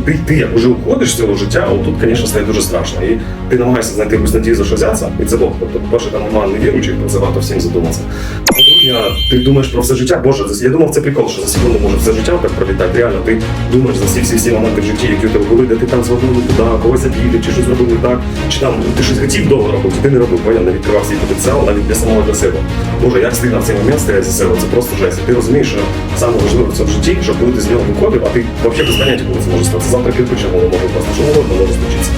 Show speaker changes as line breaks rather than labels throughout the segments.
Ти, ти як уже уходиш з цього життя, от тут, звісно, стає дуже страшно. І ти намагаєшся знайти якусь надію за що взятися, і це Бог. Тобто, по-перше, там немає невіруючих, про це варто всім задуматися. По-друге, ти думаєш про все життя, Боже, я думав, це прикол, що за секунду може все життя так пролітати. Реально, ти думаєш за всі всі всі моменти в житті, які у тебе були, де ти там зробив не туди, когось обідав, чи щось зробив так, чи там ти щось хотів довго робити, ти не робив, поняв, не відкривав свій потенціал навіть для самого для себе. Боже, як стидно в цей момент стояти за себе, це просто жесть. Ти розумієш, що саме важливе це в житті, що коли ти з нього виходив, а ти взагалі без поняття, коли це може статися. Завтра кирпича може впасти, що угодно може случитися.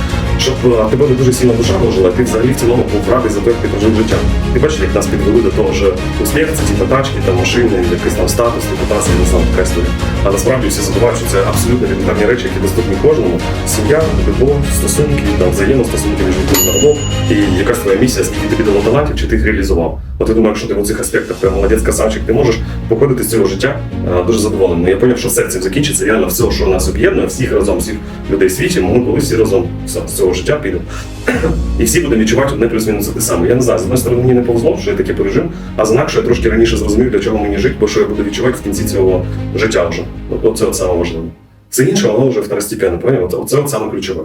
Щоб е, тебе не дуже сильно душа вложила, ти взагалі в цілому був радий за те, як ти прожив життя. Ти бачиш, як нас підвели до того, що успіх це типу тачки, там машини, якийсь там статус, репутація, не знаю, така історія. А насправді всі забувають, що це абсолютно елементарні речі, які доступні кожному. Сім'я, любов, стосунки, там взаємостосунки між людьми народом, і якась твоя місія, скільки тобі дало талантів, чи ти їх реалізував. От я думаю, якщо ти в цих аспектах прям молодець красавчик, ти можеш походити з цього життя е, дуже задоволеним. Я зрозумів, що все цим закінчиться. Реально все, що нас об'єднує, всіх разом, всіх людей світі, ми колись всі разом все, з цього життя підемо. І всі будемо відчувати одне плюс-мінус те саме. Я не знаю, з одної сторони мені не повезло, що я таке пережив, а з інакше я трошки раніше зрозумів, для чого мені жити, бо що я буду відчувати в кінці цього життя вже. Оце от саме важливе. Все інше, воно вже второстепенно, поняв? Оце, саме ключове.